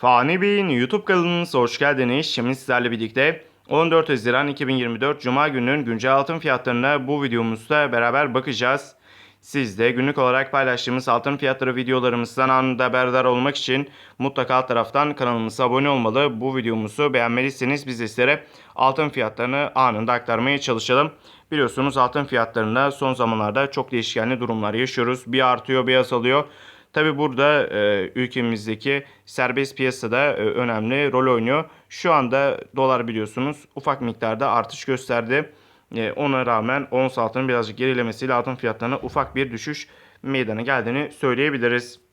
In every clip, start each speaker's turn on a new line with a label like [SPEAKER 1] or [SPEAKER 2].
[SPEAKER 1] Fani Bey'in YouTube kanalınıza hoş geldiniz. Şimdi sizlerle birlikte 14 Haziran 2024 Cuma gününün güncel altın fiyatlarına bu videomuzda beraber bakacağız. Siz de günlük olarak paylaştığımız altın fiyatları videolarımızdan anında haberdar olmak için mutlaka alt taraftan kanalımıza abone olmalı. Bu videomuzu beğenmeliyseniz biz de sizlere altın fiyatlarını anında aktarmaya çalışalım. Biliyorsunuz altın fiyatlarında son zamanlarda çok değişkenli durumlar yaşıyoruz. Bir artıyor bir azalıyor. Tabi burada e, ülkemizdeki serbest piyasada e, önemli rol oynuyor. Şu anda dolar biliyorsunuz ufak miktarda artış gösterdi. E, ona rağmen ons altının birazcık gerilemesiyle altın fiyatlarına ufak bir düşüş meydana geldiğini söyleyebiliriz.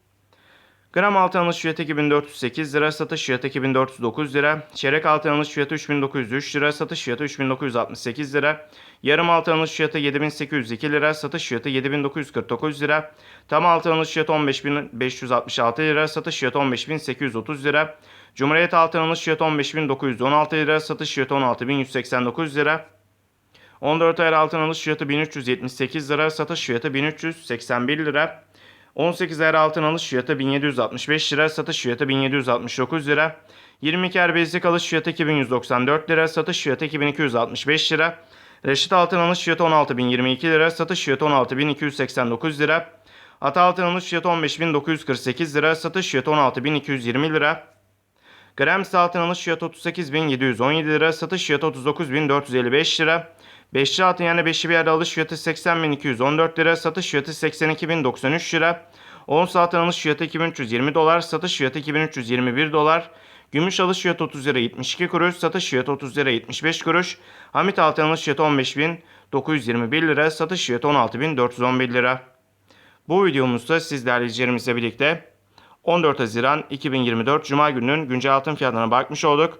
[SPEAKER 1] Gram altın alış fiyatı 2408 lira, satış fiyatı 2409 lira. Çeyrek altın alış fiyatı 3903 lira, satış fiyatı 3968 lira. Yarım altın alış fiyatı 7802 lira, satış fiyatı 7949 lira. Tam altın alış fiyatı 15566 lira, satış fiyatı 15830 lira. Cumhuriyet altın alış fiyatı 15916 lira, satış fiyatı 16189 lira. 14 ayar altın alış fiyatı 1378 lira, satış fiyatı 1381 lira. 18 ayar altın alış fiyatı 1765 lira, satış fiyatı 1769 lira. 22 ayar bezlik alış fiyatı 2194 lira, satış fiyatı 2265 lira. Reşit altın alış fiyatı 16022 lira, satış fiyatı 16289 lira. Ata altın alış fiyatı 15948 lira, satış fiyatı 16220 lira. Grams altın alış fiyatı 38.717 lira, satış fiyatı 39.455 lira. Beşli altın yani beşli bir yerde alış fiyatı 80.214 lira, satış fiyatı 82.093 lira. Ons altın alış fiyatı 2320 dolar, satış fiyatı 2321 dolar. Gümüş alış fiyatı 30 lira 72 kuruş, satış fiyatı 30 lira 75 kuruş. Hamit altın alış fiyatı 15.921 lira, satış fiyatı 16.411 lira. Bu videomuzda siz izleyicilerimizle birlikte 14 Haziran 2024 Cuma gününün güncel altın fiyatlarına bakmış olduk.